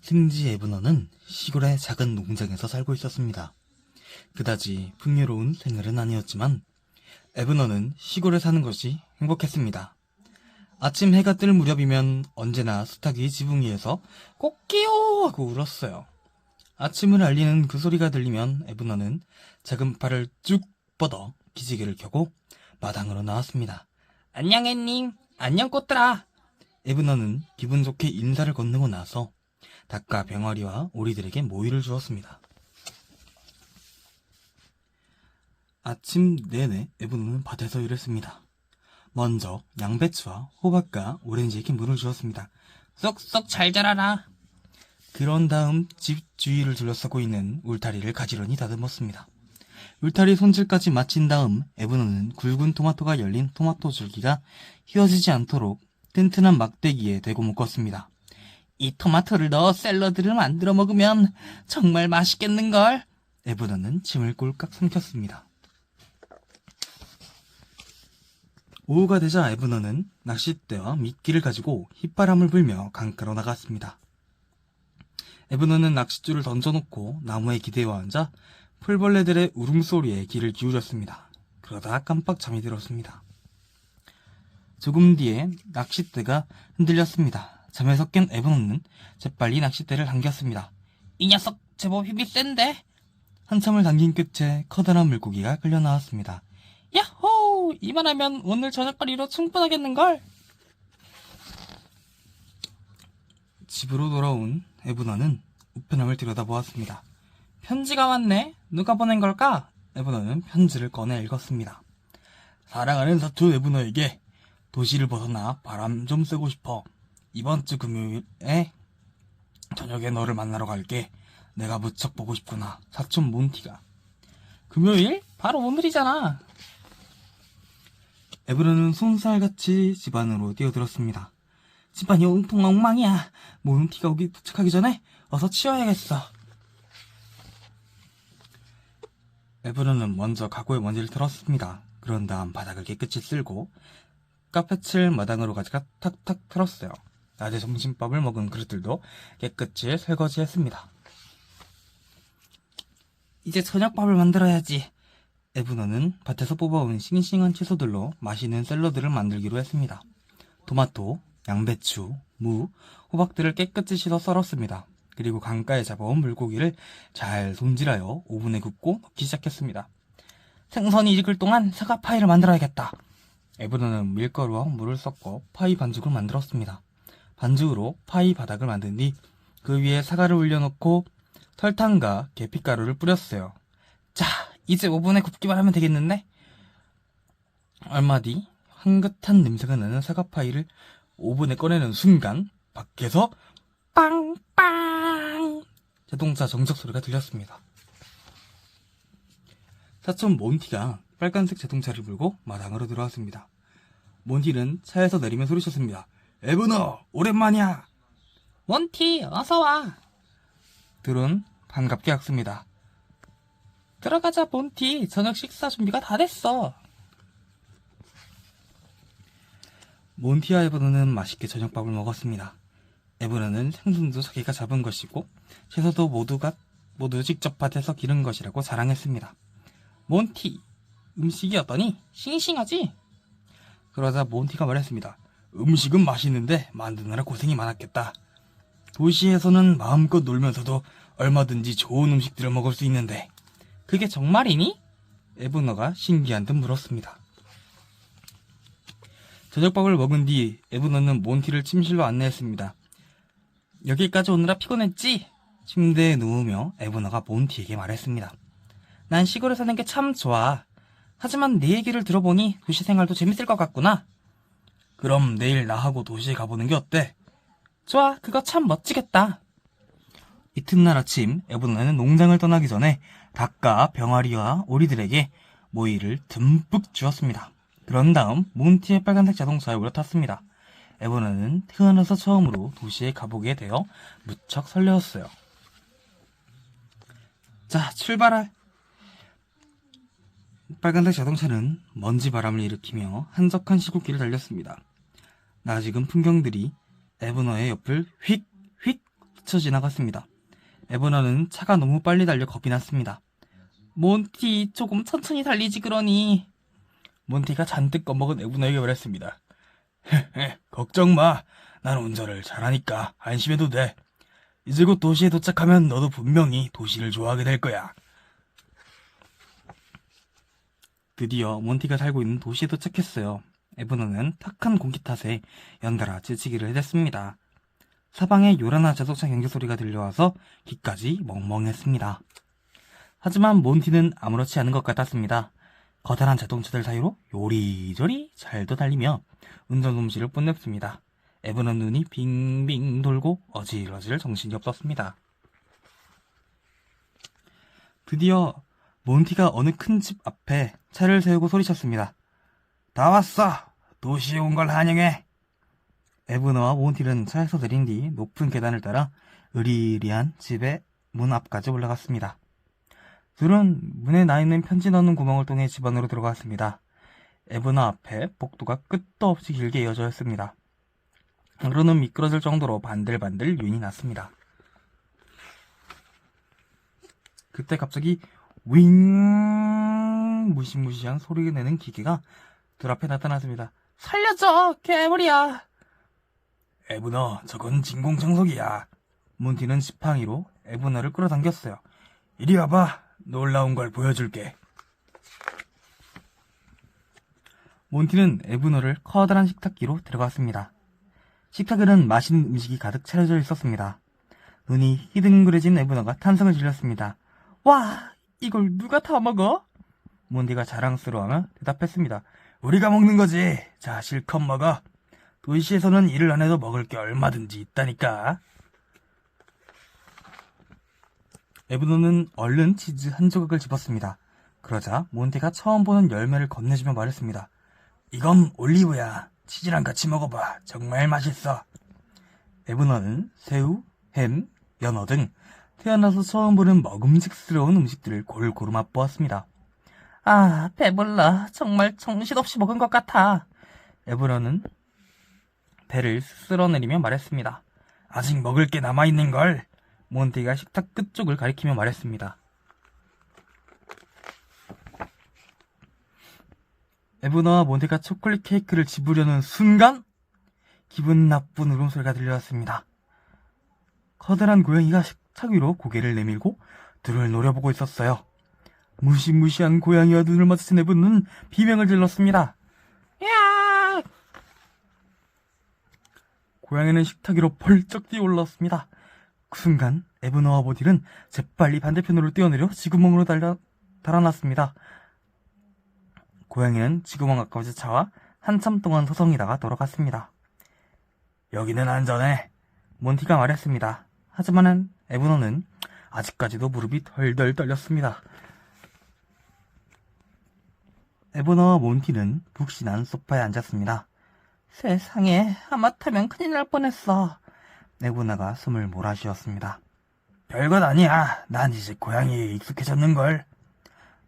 승지 에브너는 시골의 작은 농장에서 살고 있었습니다. 그다지 풍요로운 생활은 아니었지만 에브너는 시골에 사는 것이 행복했습니다. 아침 해가 뜰 무렵이면 언제나 수탉이 지붕 위에서 꽃기요 하고 울었어요. 아침을 알리는 그 소리가 들리면 에브너는 작은 팔을 쭉 뻗어 기지개를 켜고 마당으로 나왔습니다. 안녕 햇님, 안녕 꽃들아. 에브너는 기분 좋게 인사를 건네고 나서 닭과 병아리와 오리들에게 모이를 주었습니다. 아침 내내 에브너는 밭에서 일했습니다. 먼저 양배추와 호박과 오렌지에게 물을 주었습니다. 쏙쏙 잘 자라라. 그런 다음 집 주위를 둘러싸고 있는 울타리를 가지런히 다듬었습니다. 울타리 손질까지 마친 다음 에브너는 굵은 토마토가 열린 토마토 줄기가 휘어지지 않도록 튼튼한 막대기에 대고 묶었습니다. 이 토마토를 넣어 샐러드를 만들어 먹으면 정말 맛있겠는걸? 에브너는 침을 꼴깍 삼켰습니다. 오후가 되자 에브너는 낚싯대와 미끼를 가지고 휘바람을 불며 강가로 나갔습니다. 에브너는 낚싯줄을 던져놓고 나무에 기대어 앉아 풀벌레들의 울음소리에 귀를 기울였습니다. 그러다 깜빡 잠이 들었습니다. 조금 뒤에 낚싯대가 흔들렸습니다. 잠에서 깬 에브너는 재빨리 낚싯대를 당겼습니다. 이 녀석 제법 힘이 센데? 한참을 당긴 끝에 커다란 물고기가 끌려 나왔습니다. 야호! 이만하면 오늘 저녁거리로 충분하겠는걸? 집으로 돌아온 에브너는 우편함을 들여다보았습니다. 편지가 왔네? 누가 보낸 걸까? 에브너는 편지를 꺼내 읽었습니다. 사랑하는 사촌 에브너에게 도시를 벗어나 바람 좀 쐬고 싶어. 이번 주 금요일에 저녁에 너를 만나러 갈게. 내가 무척 보고 싶구나. 사촌 몬티가. 금요일? 바로 오늘이잖아. 에브르는 손살같이 집 안으로 뛰어들었습니다. 집안이 온통 엉망이야. 몬티가 오기 도착하기 전에 어서 치워야겠어. 에브르는 먼저 가구에 먼지를 털었습니다. 그런 다음 바닥을 깨끗이 쓸고 카페칠 마당으로 가져가 탁탁 털었어요. 낮에 점심밥을 먹은 그릇들도 깨끗이 설거지했습니다. 이제 저녁밥을 만들어야지. 에브너는 밭에서 뽑아온 싱싱한 채소들로 맛있는 샐러드를 만들기로 했습니다. 토마토, 양배추, 무, 호박들을 깨끗이 씻어 썰었습니다. 그리고 강가에 잡아온 물고기를 잘 손질하여 오븐에 굽고 넣기 시작했습니다. 생선이 익을 동안 사과 파이를 만들어야겠다. 에브너는 밀가루와 물을 섞어 파이 반죽을 만들었습니다. 반죽으로 파이 바닥을 만든 뒤 그 위에 사과를 올려놓고 설탕과 계피가루를 뿌렸어요. 자, 이제 오븐에 굽기만 하면 되겠는데? 얼마 뒤 향긋한 냄새가 나는 사과 파이를 오븐에 꺼내는 순간 밖에서 빵빵 자동차 정적 소리가 들렸습니다. 사촌 몬티가 빨간색 자동차를 몰고 마당으로 들어왔습니다. 몬티는 차에서 내리며 소리쳤습니다. 에브너, 오랜만이야. 몬티, 어서 와. 둘은 반갑게 학습니다. 들어가자, 몬티. 저녁 식사 준비가 다 됐어. 몬티와 에브너는 맛있게 저녁밥을 먹었습니다. 에브너는 생선도 자기가 잡은 것이고 채소도 모두가 모두 직접 밭에서 기른 것이라고 자랑했습니다. 몬티, 음식이 어떠니? 싱싱하지? 그러자 몬티가 말했습니다. 음식은 맛있는데 만드느라 고생이 많았겠다. 도시에서는 마음껏 놀면서도 얼마든지 좋은 음식들을 먹을 수 있는데 그게 정말이니? 에브너가 신기한 듯 물었습니다. 저녁밥을 먹은 뒤 에브너는 몬티를 침실로 안내했습니다. 여기까지 오느라 피곤했지? 침대에 누우며 에브너가 몬티에게 말했습니다. 난 시골에 사는 게 참 좋아. 하지만 네 얘기를 들어보니 도시 생활도 재밌을 것 같구나. 그럼 내일 나하고 도시에 가보는 게 어때? 좋아, 그거 참 멋지겠다. 이튿날 아침 에브너는 농장을 떠나기 전에 닭과 병아리와 오리들에게 모이를 듬뿍 주었습니다. 그런 다음 몬티의 빨간색 자동차에 올라탔습니다. 에브너는 태어나서 처음으로 도시에 가보게 되어 무척 설레었어요. 자, 출발할! 빨간색 자동차는 먼지 바람을 일으키며 한적한 시골길을 달렸습니다. 낯익은 풍경들이 에브너의 옆을 휙휙 스쳐 지나갔습니다. 에버너는 차가 너무 빨리 달려 겁이 났습니다. 몬티, 조금 천천히 달리지 그러니. 몬티가 잔뜩 겁먹은 에버너에게 말했습니다. 걱정 마. 난 운전을 잘하니까 안심해도 돼. 이제 곧 도시에 도착하면 너도 분명히 도시를 좋아하게 될 거야. 드디어 몬티가 살고 있는 도시에 도착했어요. 에브너는 탁한 공기 탓에 연달아 지치기를 해댔습니다. 사방에 요란한 자동차 경계 소리가 들려와서 귀까지 멍멍했습니다. 하지만 몬티는 아무렇지 않은 것 같았습니다. 거대한 자동차들 사이로 요리조리 잘도 달리며 운전 솜씨를 뽐냈습니다. 에브너 눈이 빙빙 돌고 어질어질 정신이 없었습니다. 드디어 몬티가 어느 큰 집 앞에 차를 세우고 소리쳤습니다. 다 왔어! 도시에 온 걸 환영해! 에브너와 몬티는 차에서 내린 뒤 높은 계단을 따라 으리으리한 집의 문 앞까지 올라갔습니다. 둘은 문에 나 있는 편지 넣는 구멍을 통해 집 안으로 들어갔습니다. 에브너 앞에 복도가 끝도 없이 길게 이어져 있습니다. 하루는 미끄러질 정도로 반들반들 윤이 났습니다. 그때 갑자기 윙 무시무시한 소리가 내는 기계가 둘 앞에 나타났습니다. 살려줘! 괴물이야! 에브너, 저건 진공청소기야. 몬티는 지팡이로 에브너를 끌어당겼어요. 이리 와봐. 놀라운 걸 보여줄게. 몬티는 에브너를 커다란 식탁기로 들어갔습니다. 식탁에는 맛있는 음식이 가득 차려져 있었습니다. 눈이 희둥그레진 에브너가 탄성을 질렀습니다. 와, 이걸 누가 다 먹어? 몬디가 자랑스러워하며 대답했습니다. 우리가 먹는 거지. 자, 실컷 먹어. 도시에서는 일을 안 해도 먹을 게 얼마든지 있다니까. 에브노는 얼른 치즈 한 조각을 집었습니다. 그러자 몬테가 처음 보는 열매를 건네주며 말했습니다. 이건 올리브야. 치즈랑 같이 먹어봐. 정말 맛있어. 에브너는 새우, 햄, 연어 등 태어나서 처음 보는 먹음직스러운 음식들을 골고루 맛보았습니다. 아, 배불러. 정말 정신없이 먹은 것 같아. 에브너는 배를 쓸어내리며 말했습니다. 아직 먹을 게 남아있는 걸. 몬티가 식탁 끝쪽을 가리키며 말했습니다. 에브너와 몬테가 초콜릿 케이크를 집으려는 순간 기분 나쁜 울음소리가 들려왔습니다. 커다란 고양이가 식탁 위로 고개를 내밀고 둘을 노려보고 있었어요. 무시무시한 고양이와 눈을 마주친 에브는 비명을 질렀습니다. 야! 고양이는 식탁 위로 벌쩍 뛰어올랐습니다. 그 순간 에브너와 보딜은 재빨리 반대편으로 뛰어내려 지구멍으로 달려, 달아났습니다. 고양이는 지구멍 가까워진 차와 한참 동안 서성이다가 돌아갔습니다. 여기는 안전해. 몬티가 말했습니다. 하지만 에브너는 아직까지도 무릎이 덜덜 떨렸습니다. 에브너와 몬티는 푹신한 소파에 앉았습니다. 세상에, 하마터면 큰일 날 뻔했어. 에브너가 숨을 몰아쉬었습니다. 별것 아니야. 난 이제 고양이에 익숙해졌는걸.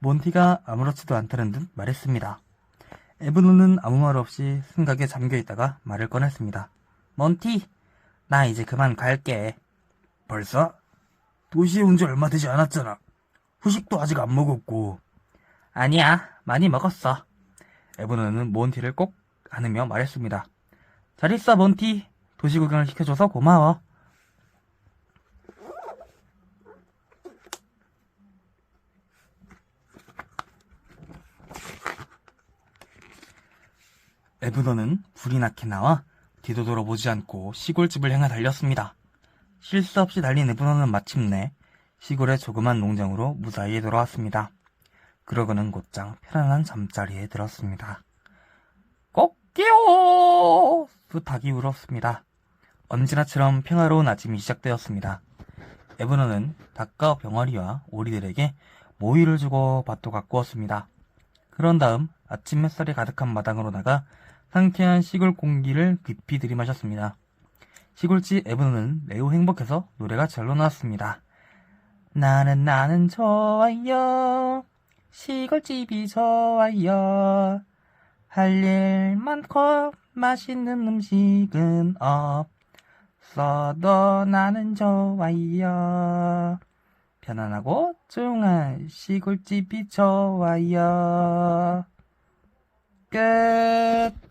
몬티가 아무렇지도 않다는 듯 말했습니다. 에브너는 아무 말 없이 생각에 잠겨 있다가 말을 꺼냈습니다. 몬티, 나 이제 그만 갈게. 벌써? 도시에 온 지 얼마 되지 않았잖아. 후식도 아직 안 먹었고. 아니야, 많이 먹었어. 에브너는 몬티를 꼭 안으며 말했습니다. 잘 있어, 몬티. 도시 구경을 시켜줘서 고마워. 에브너는 불이 나게 나와 뒤도 돌아보지 않고 시골집을 향해 달렸습니다. 실수 없이 달린 에브너는 마침내 시골의 조그만 농장으로 무사히 돌아왔습니다. 그러고는 곧장 편안한 잠자리에 들었습니다. 꼭끼요! 수 닭이 울었습니다. 언제나처럼 평화로운 아침이 시작되었습니다. 에브너는 닭과 병아리와 오리들에게 모이를 주고 밭도 가꾸었습니다. 그런 다음 아침 햇살이 가득한 마당으로 나가 상쾌한 시골 공기를 깊이 들이마셨습니다. 시골집 에브너는 매우 행복해서 노래가 절로 나왔습니다. 나는 나는 좋아요. 시골집이 좋아요. 할 일 많고 맛있는 음식은 없. 써도 나는 좋아요. 편안하고 조용한 시골집이 좋아요. 끝.